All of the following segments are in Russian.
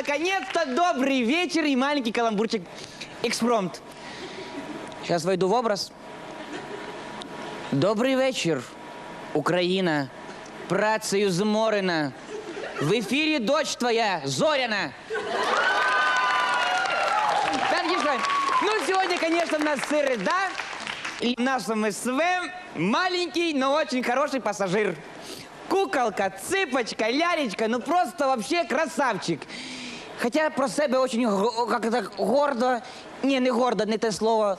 наконец-то, наконец-то добрый вечер и маленький каламбурчик. Экспромт. Сейчас войду в образ. Добрий вечір, Україна. Працею зморена. В ефірі дочь твоя, Зоряна. Так, девушка, ну, сегодня, конечно, у нас среда. И в нашем СВ маленький, но очень хороший пассажир. Куколка, цыпочка, лялечка, ну просто вообще красавчик. Хотя про себе очень гордо, не, не гордо, не те слово,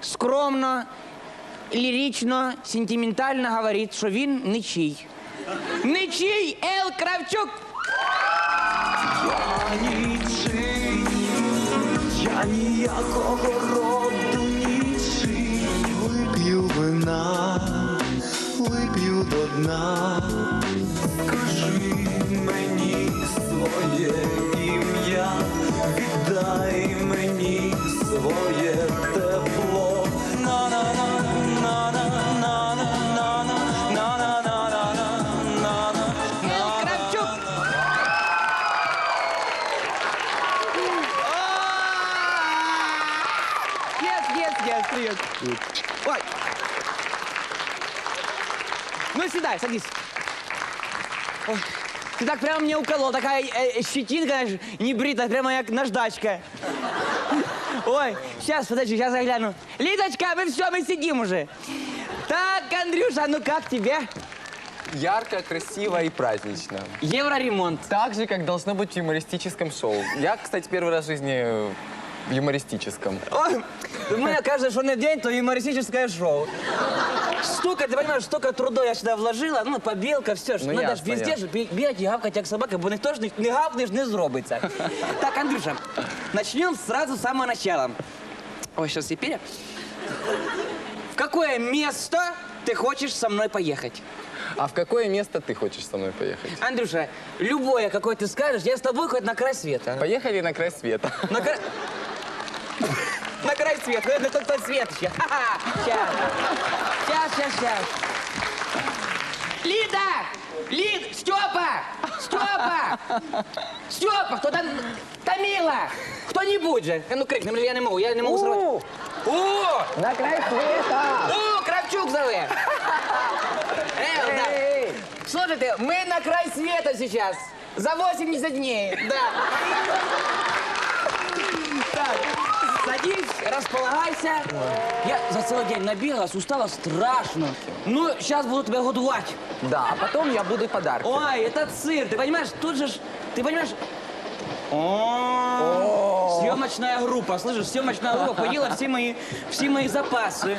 скромно, лірично, сентиментально говорить, що він нічий. Нічий Ел Кравчук! нічий, я ніякого роду нічий. Вип'ю вина, вип'ю до дна. Скажи мені Сюда, садись. Ой, Ты так прямо мне уколол, такая э, щетинка, знаешь, не брита, прямо как наждачка. Ой, сейчас, подожди, сейчас я гляну. Лидочка, мы все, мы сидим уже. Так, Андрюша, ну как тебе? Ярко, красиво и празднично. Евроремонт. Так же, как должно быть в юмористическом шоу. Я, кстати, первый раз в жизни э, в юмористическом. Ой, у меня каждый что день, то юмористическое шоу. Столько, ты понимаешь, столько труда я сюда вложила, ну, побелка, все, що Ну, надо ж ясно, везде ясно. ж бі- бігати і гавкати, як собака, бо ніхто ж не, не гавкнеш, не зробиться. Так, Андрюша, начнем сразу с самого начала. Ой, сейчас теперь. В какое место ты хочешь со мной поехать? А в какое место ты хочешь со мной поехать? Андрюша, любое, какое ты скажешь, я с тобой хоть на край света. Поехали на край света. На край... На край света. Ну, это тот свет еще. Ха-ха. Сейчас. Сейчас, сейчас, сейчас. Лида! Лид! Степа! Степа! Степа! Кто там? Тамила! Кто-нибудь же! А Ну, крикни, я не могу, я не могу сорвать. О! На край света! О, Кравчук зове! Э, да. Слушайте, мы на край света сейчас. За 80 дней, да. Так, садись, располагайся. Я за целый день набегалась, устала страшно. Ну, сейчас буду тебя годовать. Да, а потом я буду подарки. Ой, это цирк, ты понимаешь, тут же, ж- ты понимаешь... О, съемочная группа, слышишь, съемочная группа поела все мои, все мои запасы.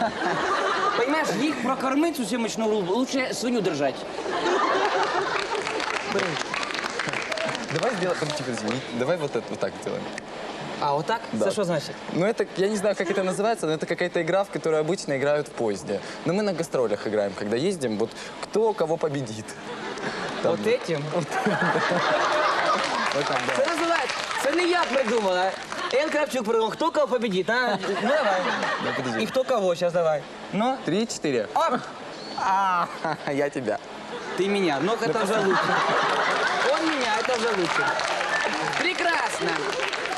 Понимаешь, их прокормить, всю съемочную группу, лучше свинью держать. Давай сделаем, подожди, подожди, давай вот это вот так сделаем. А, вот так? Да. Это что значит? Ну, это, я не знаю, как это называется, но это какая-то игра, в которую обычно играют в поезде. Но мы на гастролях играем, когда ездим, вот кто кого победит. Вот этим? Вот так, да. Це називається, це не я придумала. Ен Кравчук придумал, кто кого победит, а? Ну, давай. И кто кого, сейчас давай. Ну, Три, четыре. оп, А, я тебя. ты меня, ну это уже лучше. Он меня, это уже лучше. Прекрасно.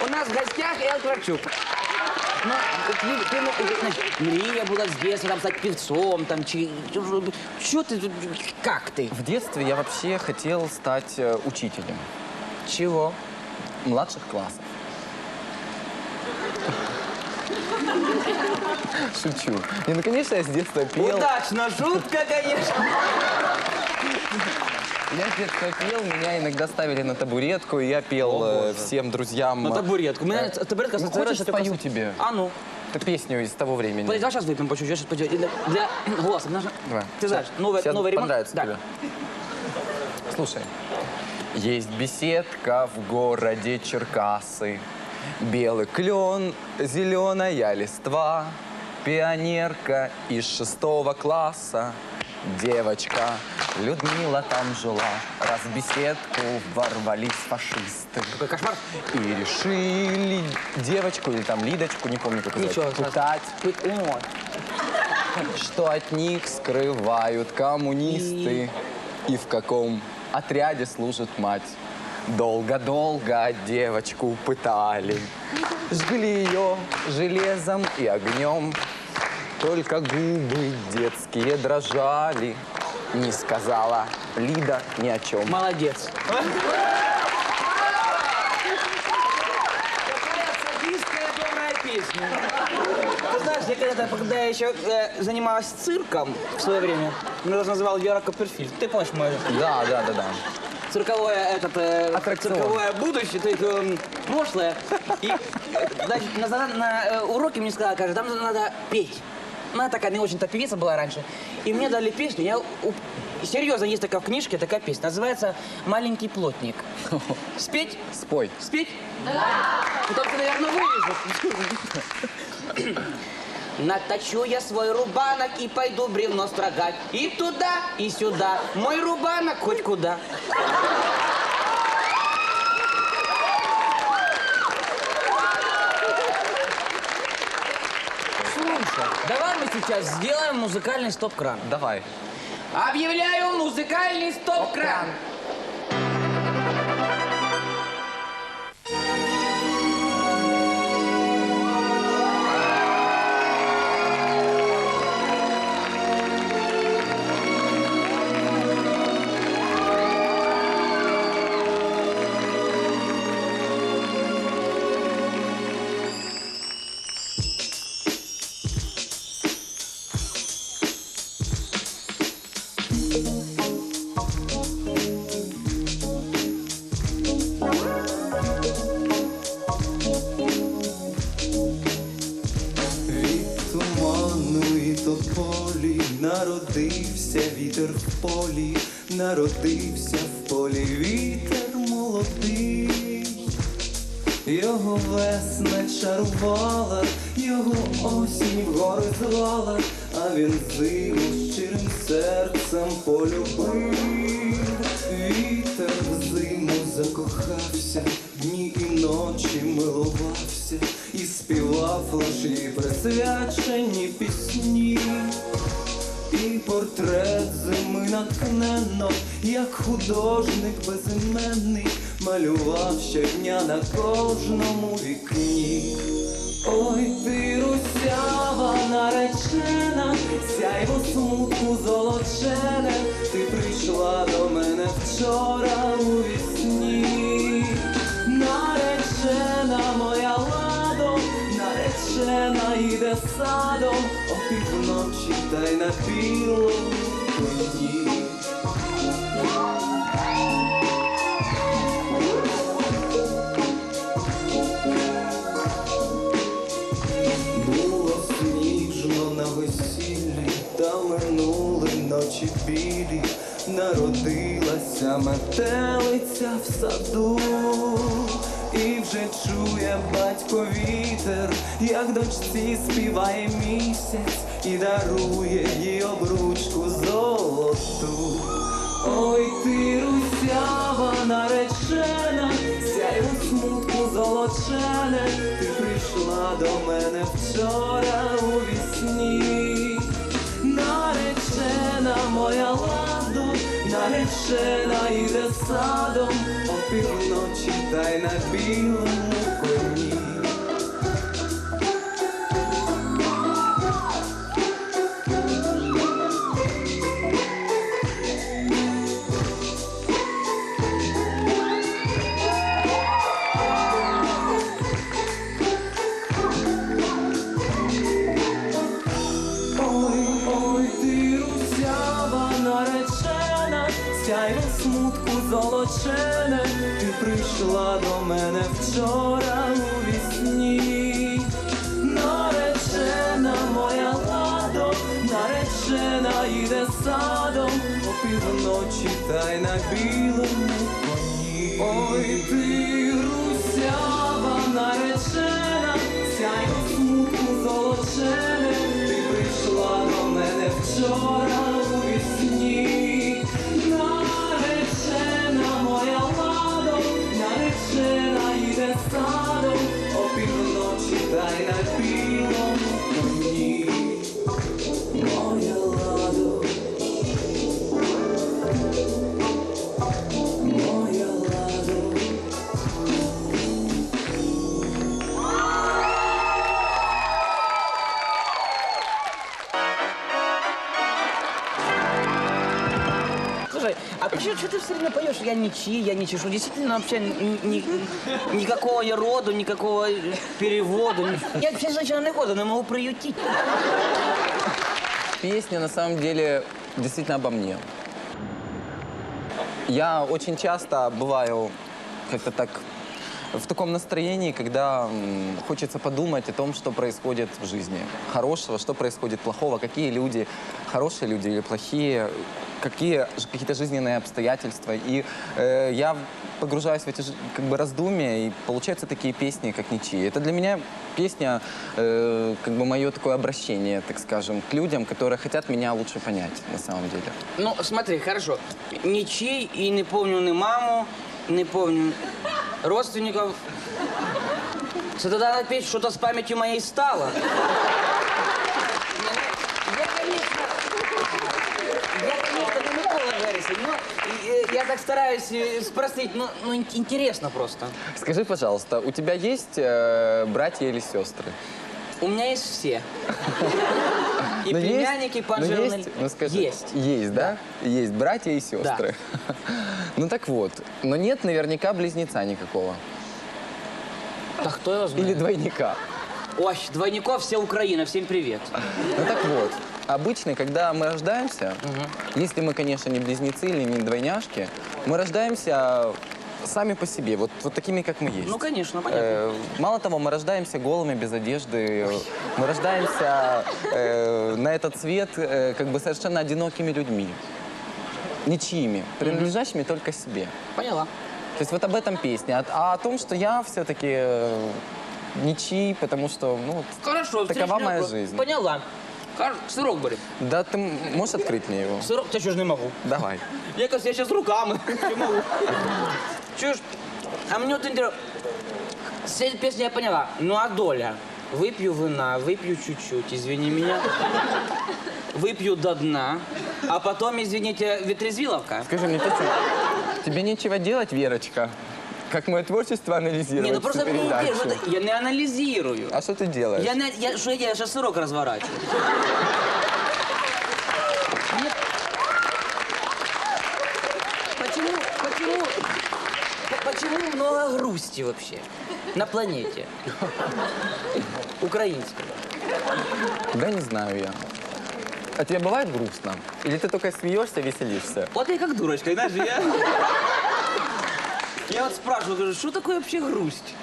У нас в гостях Эл Кравчук. Ну, ты, ты, ну, значит, мрия была с детства, там, стать певцом, там, чи, что ты, как ты? В детстве я вообще хотел стать э, учителем Чего? младших классов. Шучу. Не, ну, конечно, я с детства пел. Удачно, шутка, конечно. Я с детства пел, меня иногда ставили на табуретку, и я пел э, всем друзьям. На табуретку. У меня табуретка Ну, хочешь, только спою с- тебе? А ну. Это песню из того времени. Подожди, давай сейчас выпьем по чуть-чуть, сейчас пойдет. Для, для голоса. Нужно- Давай. Ты знаешь, новый, Сейчас новый ремонт. понравится тебе. Слушай. Есть беседка в городе Черкасы, Белый клен, зеленая листва, Пионерка из шестого класса, Девочка Людмила там жила, Раз в беседку ворвались фашисты. Какой кошмар. И решили девочку или там Лидочку, не помню, как ее Ничего, зовут, пытать Пы- О, что от них скрывают коммунисты и в каком отряде служит мать. Долго-долго девочку пытали, жгли ее железом и огнем. Только губы детские дрожали, не сказала Лида ни о чем. Молодец. Ты знаешь, я когда-то, когда я еще э, занималась цирком в свое время, меня даже называл Вера Копперфильд. Ты помнишь мою Да, да, да, да. цирковое, этот, э, Аттракцион. цирковое будущее, то есть э, прошлое. И, значит, на, зада- на, э, уроке мне сказала, кажется, там надо петь. Она такая не очень-то певица была раньше. И мне дали песню, я... Серьезно, есть такая в книжке, такая песня, называется «Маленький плотник». Спеть? Спой. Спеть? Да. Потом ты, наверное, вырежешь. Наточу я свой рубанок и пойду бревно строгать. И туда, и сюда. Мой рубанок хоть куда. Слушай, давай мы сейчас сделаем музыкальный стоп-кран. Давай. Объявляю музыкальный стоп-кран. Народився в полі вітер молодий. Його весна чарувала, його осінь вгори звала, а він зиму щирим серцем полюбив. Вітер в зиму закохався, дні і ночі милувався і співав лиш присвячені пісні. І портрет зими натхненно, як художник безіменний, малював щодня на кожному вікні. Ой, ти русява наречена, сяйво смутку золочене, ти прийшла до мене вчора у вісні. Наречена моя ладо, наречена йде садом, о півночі та й на білому народилася метелиця в саду, і вже чує батько вітер, як дочці співає місяць і дарує їй обручку золоту. Ой, ти русява наречена, сяй у смутку золочене, ти прийшла до мене вчора у вісні. Наречена моя ладу, Narešena ide sadom. Opilno čitaj na bilom u золочене, ти прийшла до мене вчора у вісні. Наречена моя ладо, наречена йде садом, о півночі та й на білому Что ты все время поешь? Я ничьи, я не чешу. Действительно, вообще ни- ни- никакого я роду, никакого перевода. Я вообще женщина года, но могу приютить. Песня на самом деле действительно обо мне. Я очень часто бываю как-то так в таком настроении, когда хочется подумать о том, что происходит в жизни. Хорошего, что происходит плохого, какие люди, хорошие люди или плохие, какие какие-то жизненные обстоятельства. И э, я погружаюсь в эти как бы раздумья, и получаются такие песни, как «Ничьи». Это для меня песня, э, как бы мое такое обращение, так скажем, к людям, которые хотят меня лучше понять, на самом деле. Ну, смотри, хорошо. Ничей и не помню ни маму, не помню родственников. Что тогда опять что-то с памятью моей стало. Я, конечно, я, конечно, не Микола Вересень, но э, я так стараюсь э, спросить, ну, ну, ин- интересно просто. Скажи, пожалуйста, у тебя есть э, братья или сестры? У меня есть все. И Ну, есть- племянники, ну, Панжероны. есть, ну, скажи, Есть. Есть, да? Есть братья и сестры. Ну так вот, но нет наверняка близнеца никакого. Да кто его знает? Или двойника. Ой, двойников вся Украина, всем привет. Ну так вот, обычно, когда мы рождаемся, если мы, конечно, не близнецы или не двойняшки, мы рождаемся сами по себе, вот, вот такими, как мы есть. Ну, конечно, понятно. Э, мало того, мы рождаемся голыми, без одежды. Мы рождаемся э, на этот свет э, как бы совершенно одинокими людьми. Ничьими, принадлежащими только себе. Поняла. То есть вот об этом песня. А, а о том, что я все-таки э, ничьи, потому что, ну, Хорошо. такова моя жизнь. Поняла. Хор- Сырок бери. Да ты можешь открыть мне его? Сырок, я что ж не могу. Давай. Я, кажется, я сейчас руками не могу. Чуешь? А мне вот интересно, с этой песни я поняла. Ну а доля? Выпью вина, выпью чуть-чуть, извини меня. Выпью до дна, а потом, извините, ветрезвиловка. Скажи мне, ты что, тебе нечего делать, Верочка? Как мое творчество анализировать Не, ну просто мне интересно, я не анализирую. А что ты делаешь? Я, не, я, что я делаю? Я сейчас сырок разворачиваю. Мне- Почему, почему, по- почему много грусти вообще на планете? Украинской. Да не знаю я. А тебе бывает грустно? Или ты только смеешься, веселишься? Вот я как дурочка, знаешь, я... Я вот спрашиваю, говорю, что такое вообще грусть?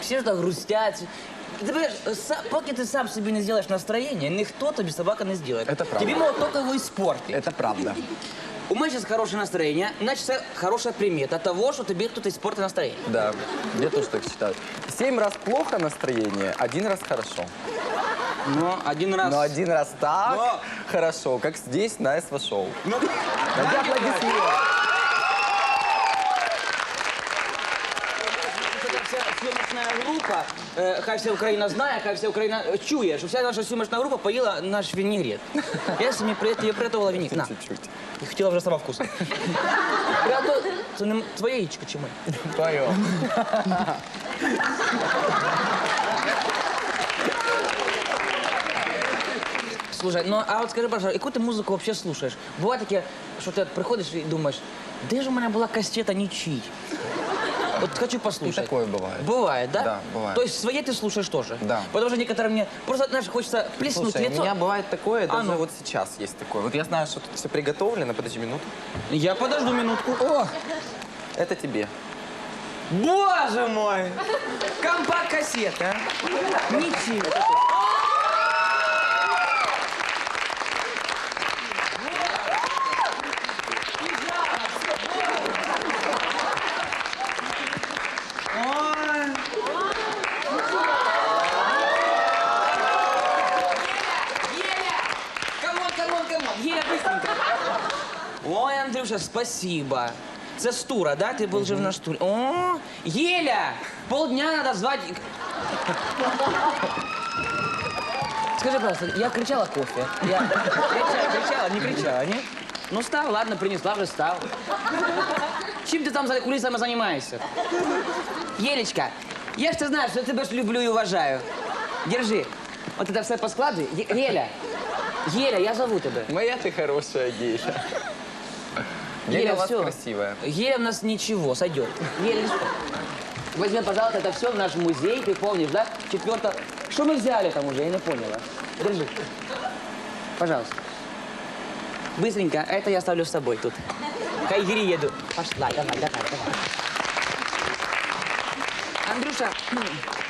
Все же так грустят. Ты понимаешь, са- поки ты сам себе не сделаешь настроение, никто тебе собака не сделает. Это правда. Тебе могут только его испортить. Это правда. У меня сейчас хорошее настроение, значит, это хорошая примета того, что тебе кто-то испортит настроение. Да, я тоже так считаю. Семь раз плохо настроение, один раз хорошо. Но один раз... Но один раз так Но- хорошо, как здесь на СВ-шоу. Ну, аплодисменты. Це вся съемочна група, е, хай вся Україна знає, хай вся Україна е, чує, що вся наша съемочна група поїла наш вінігрет. Я собі при, я приготувала вінігрет. На. Чуть-чуть. І хотіла вже сама вкусно. Приготов- Це не м- твоє яєчко чи моє? Твое. Слушай, ну а от скажи, пожалуйста, яку ти музику взагалі слушаєш? Буває таке, що ти от приходиш і думаєш, де ж у мене була кастета нічий? Хочу послушать. И такое бывает. Бывает, да? Да, бывает. То есть свои ты слушаешь тоже? Да. Потому что некоторые мне просто, знаешь, хочется плеснуть Слушай, лицо. у меня бывает такое, А даже ну. вот сейчас есть такое. Вот я знаю, что тут все приготовлено, подожди минуту. Я подожду минутку. О, Это тебе. боже мой! Компакт-кассета. Ничего. Ой. Еля! Камон, камон, камон! Еля, быстренько! Ой, Андрюша, спасибо. Це з тура, да? Ти був жив на штурі. О, Єля! Полдня надо звати. Скажи, пожалуйста, я кричала кофе. Я кричала, кричала, не кричала, не? Ну, став, ладно, принесла, вже став. Чим ти там за кулісами займаєшся? Єлечка, я ж ти знаєш, що я тебе ж люблю і вважаю. Держи. От це все поскладуй. Є- Єля, Єля, я зову тебе. Моя ты хорошая гейша. Геля у вас всё. красивая. Геля у нас ничего, сойдет. Геля, возьми, пожалуйста, это все в наш музей, ты помнишь, да? Четверто. Что мы взяли там уже, я не поняла. Держи. Пожалуйста. Быстренько, это я оставлю с собой тут. К Айгире еду. Пошла, давай, давай, давай. Андрюша,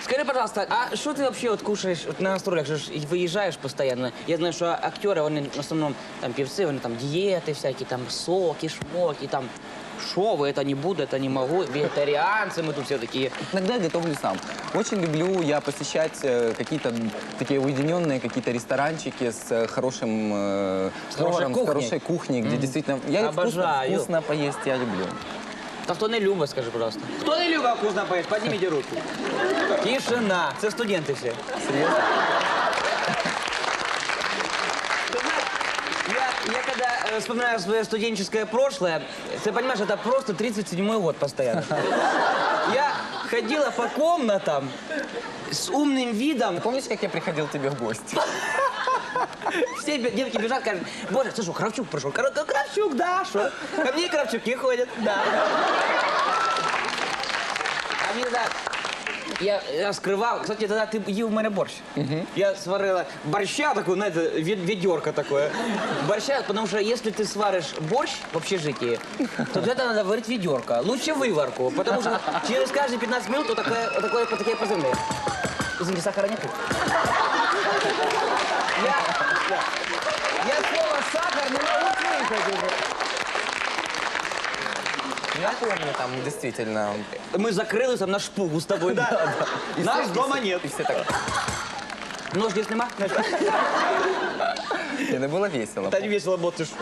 скажи, пожалуйста, а что ты вообще вот кушаешь вот на гастролях? Же ж и выезжаешь постоянно. Я знаю, что актеры, они в основном там певцы, они там диеты всякие, там соки, шмоки, там шовы, это не буду, это не могу, вегетарианцы мы тут все такие. Иногда я готовлю сам. Очень люблю я посещать э, какие-то такие уединенные какие-то ресторанчики с э, хорошим э, С хорошей с кухней. хорошей кухней, где действительно... Я вкусно, Обожаю. вкусно поесть я люблю. Та хто не любить, скажи, пожалуйста. Хто не любить вкусно поїсть, підніміть руки. Тишина, це студенти всі. Серьезно? Я, я когда э, вспоминаю свое студенческое прошлое, ты понимаешь, это просто 37-й год постоянно. Я ходила по комнатам с умным видом. Помнишь, как я приходил к тебе в гости? Все девки бежат, говорят, боже, что, Кравчук Кра- Кравчук, да, что? Ко мне Кравчуки ходят, да. А. Я, я скрывал, кстати, тогда ты ел у меня борщ. Я сварила борща такую, знаете, ве- ведерко такое. Борща, потому что если ты сваришь борщ в общежитии, то для этого надо варить ведерко. Лучше выварку, потому что через каждые 15 минут такое, вот такие позывные. Извините, сахара нету? Я, я слово сахар не могу слышать уже. Я помню, там действительно... Мы закрылися на шпугу с тобой, да? И Нас все- дома и нет. И все так... Нож здесь нема? Это было весело. Та не весело, бо ти що.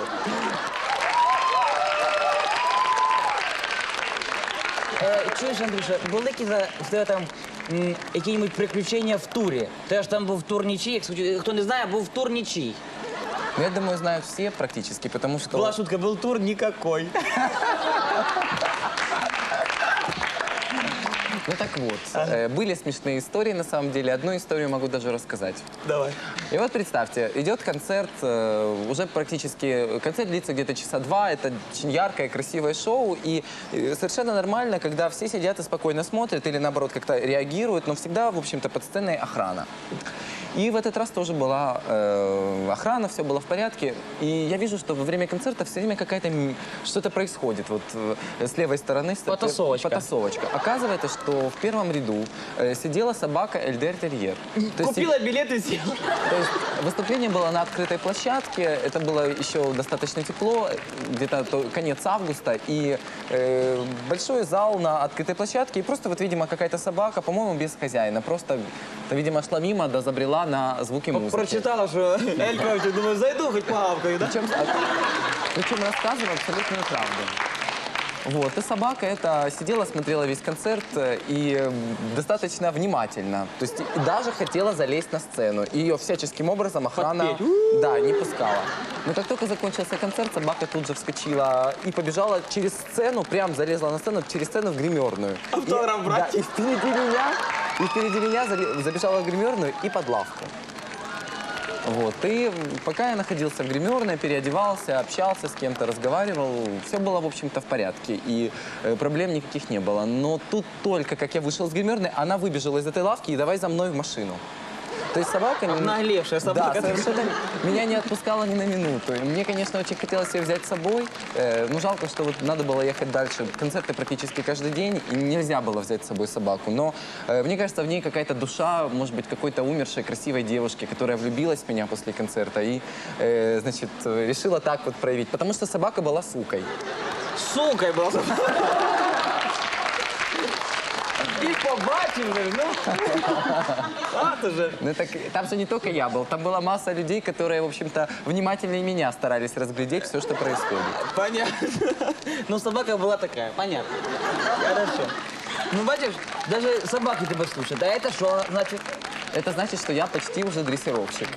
Е, чуєш, Андрюша, були які за в тебе там м, які-небудь приключення в турі? Ти ж там був тур нічий, як сказати, хто не знає, був тур нічий. Ну, Я думаю, знают все практически, потому что... Була шутка, був тур никакой. Ну так вот, э, были смешные истории на самом деле. Одну историю могу даже рассказать. Давай. И вот представьте, идет концерт, э, уже практически, концерт длится где-то часа два, это очень яркое, красивое шоу, и э, совершенно нормально, когда все сидят и спокойно смотрят или наоборот как-то реагируют, но всегда, в общем-то, под сценой охрана. И в этот раз тоже была э, охрана, все было в порядке. И я вижу, что во время концерта все время какая-то что-то происходит. Вот э, с левой стороны Потасовочка. потасовочка. Оказывается, что в первом ряду э, сидела собака Эльдер Терьер. То есть Купила билет и села. то есть выступление было на открытой площадке, это было еще достаточно тепло, где-то то- конец августа, и э, большой зал на открытой площадке, и просто вот, видимо, какая-то собака, по-моему, без хозяина, просто, видимо, шла мимо, да забрела на звуки музыки. Прочитала, що Елька, думаю, зайду, хоч погавкаю, да? Причем, причем рассказывала абсолютную правду. Вот, и собака эта сидела, смотрела весь концерт э, и достаточно внимательно. То есть и даже хотела залезть на сцену. И ее всяческим образом охрана да, не пускала. Но как только закончился концерт, собака тут же вскочила и побежала через сцену, прям залезла на сцену, через сцену в гримерную. Автограф И- брать? Да, и впереди меня, и впереди меня забежала в гримерную и под лавку. Вот. И пока я находился в гримерной, переодевался, общался с кем-то, разговаривал, все было, в общем-то, в порядке. И э, проблем никаких не было. Но тут только, как я вышел из гримерной, она выбежала из этой лавки и давай за мной в машину. То есть собака... не- Обнаглевшая собака. Да, совершенно меня не отпускала ни на минуту. И мне, конечно, очень хотелось ее взять с собой. Э, но жалко, что вот надо было ехать дальше. Концерты практически каждый день, и нельзя было взять с собой собаку. Но э, мне кажется, в ней какая-то душа, может быть, какой-то умершей красивой девушки, которая влюбилась в меня после концерта и, э, значит, решила так вот проявить. Потому что собака была сукой. Сукой була. І побачив же, ну. То же. Ну, так, там же не только я был, там была масса людей, которые, в общем-то, внимательнее меня старались разглядеть все, что происходит. Понятно. Ну, собака была такая, понятно. Хорошо. Ну, бачиш, даже собаки тебя слушают. А это что значит? Это значит, что я почти уже дрессировщик.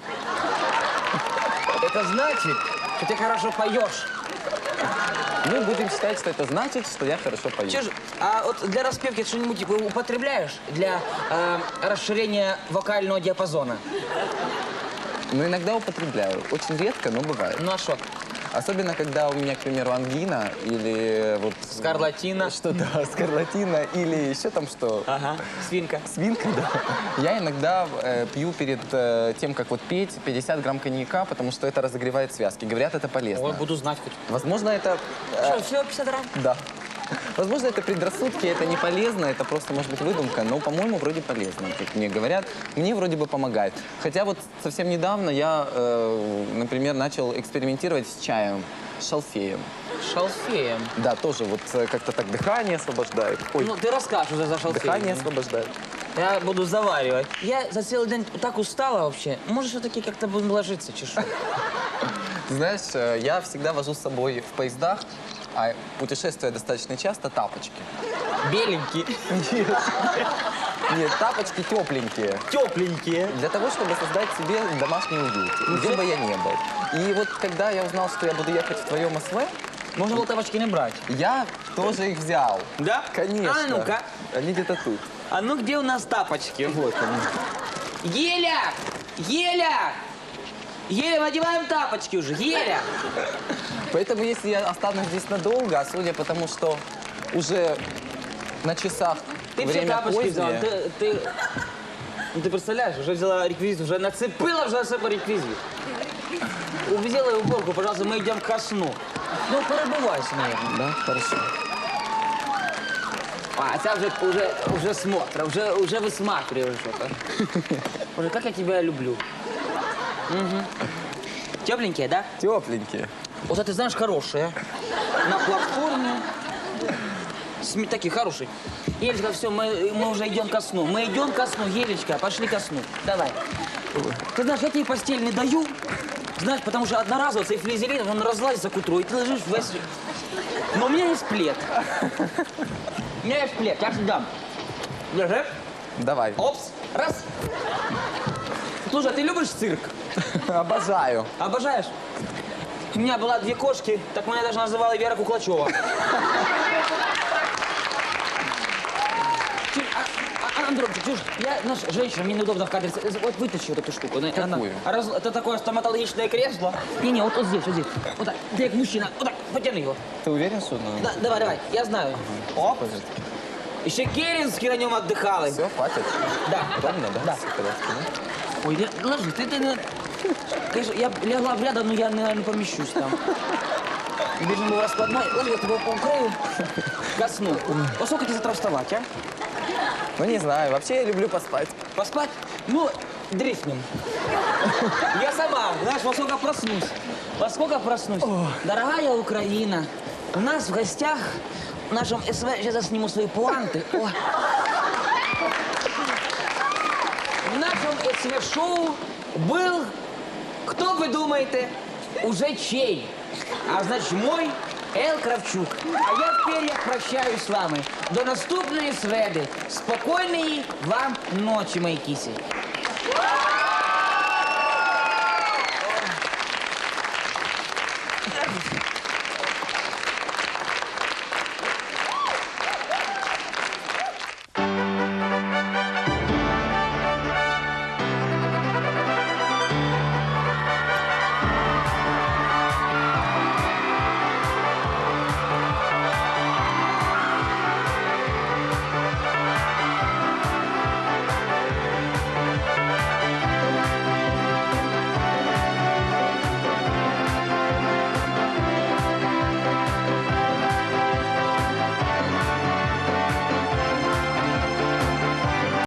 Это значит, что ты хорошо поешь. Мы будем считать, что это значит, что я хорошо пою. Че ж, а вот для распевки что-нибудь типа употребляешь для э, расширения вокального диапазона? Но иногда употребляю. Очень редко, но бывает. Ну а что? Особенно, когда у меня, к примеру, ангина или вот... Скарлатина. Что-то, скарлатина или еще там что. Ага, свинка. Свинка, да. Я иногда э, пью перед э, тем, как вот петь, 50 грамм коньяка, потому что это разогревает связки. Говорят, это полезно. Ой, буду знать хоть. Возможно, это... э, Что, всего 50 грамм? да. Возможно, это предрассудки, это не полезно, это просто, может быть, выдумка, но, по-моему, вроде полезно, как мне говорят. Мне вроде бы помогает. Хотя вот совсем недавно я, э, например, начал экспериментировать с чаем, с шалфеем. Шалфеем. Да, тоже вот э, как-то так дыхание освобождает. Ой, Ну, ты расскажешь, что за шалфеем. дыхание освобождает. Я буду заваривать. Я за целый день так устала вообще. Может, все-таки как-то будем ложиться, чешу? Знаешь, э, я всегда вожу с собой в поездах, а путешествуя достаточно часто, тапочки. Беленькие, Нет, тапочки тепленькие. тепленькие. Для того, чтобы создать себе домашний уют, где бы я ни был. И вот когда я узнал, что я буду ехать в твоем СВ, Можно было тапочки не брать. я тоже их взял. Да? Конечно. А ну-ка. Они где-то тут. А ну где у нас тапочки? Вот они. Еля! Еля! Еля, надеваем тапочки уже. Еля! Поэтому, если я останусь здесь надолго, а судя по тому, что уже на часах Ты все время тапочки взяла. позднее, Ты, ты... Ну, ты представляешь, уже взяла реквизит, уже нацепила вже на себе реквизит. Увезела уборку, пожалуйста, мы идем ко сну. Ну, перебивайся, наверное. Да, хорошо. А, ця вже, уже, уже смотрит, уже, уже высматривает что-то. Уже как я тебя люблю. Угу. Тепленькие, да? Тепленькие. Вот это, знаешь, хорошие. На платформе. Сме- Такие хорошие. Елечка, все, мы, мы уже идем ко сну. Мы идем ко сну, Елечка, пошли ко сну. Давай. Ты знаешь, я тебе постель не даю. Знаешь, потому что одноразово цей флизелин, он разлазится к утру, и ты лежишь весь... Но у меня есть плед. У меня есть плед, я тебе дам. Держи. Давай. Опс. Раз. Слушай, а ты любишь цирк? Обожаю. Обожаешь? У меня была две кошки, так меня даже называли Вера Куклачева. Чуть, а, а, Андрончик, чушь, я, знаешь, женщина, мне неудобно в кадре. Вот вытащи вот эту штуку. Она- она- Какую? раз- это такое стоматологичное кресло. Не-не, вот, вот здесь, вот здесь. Вот так, ты как мужчина. Вот так, потяни его. Ты уверен, что. Да, давай, давай, я знаю. Оп. Еще Керенский на нем отдыхали. Все, хватит. Да. Удобно, да? Да. Порядке, да? Ой, ле- ложи, ты, ты, не- Конечно, я легла б рядом, но я не помещусь там. Бежим в раскладной, ой, я тебя покрою ко сну. Во сколько тебе завтра вставать, а? Ну, не знаю. Вообще я люблю поспать. Поспать? Ну, дрифнем. Я сама, знаешь, во сколько проснусь. Во сколько проснусь. Дорогая Украина, у нас в гостях в нашем СВ, сейчас я сниму свои планты. О. В нашем СВ-шоу был, кто вы думаете, уже чей? А значит, мой Ел Кравчук. А я в перьях прощаюсь з вами. До наступної среди. Спокійної вам ночі, мої кісі.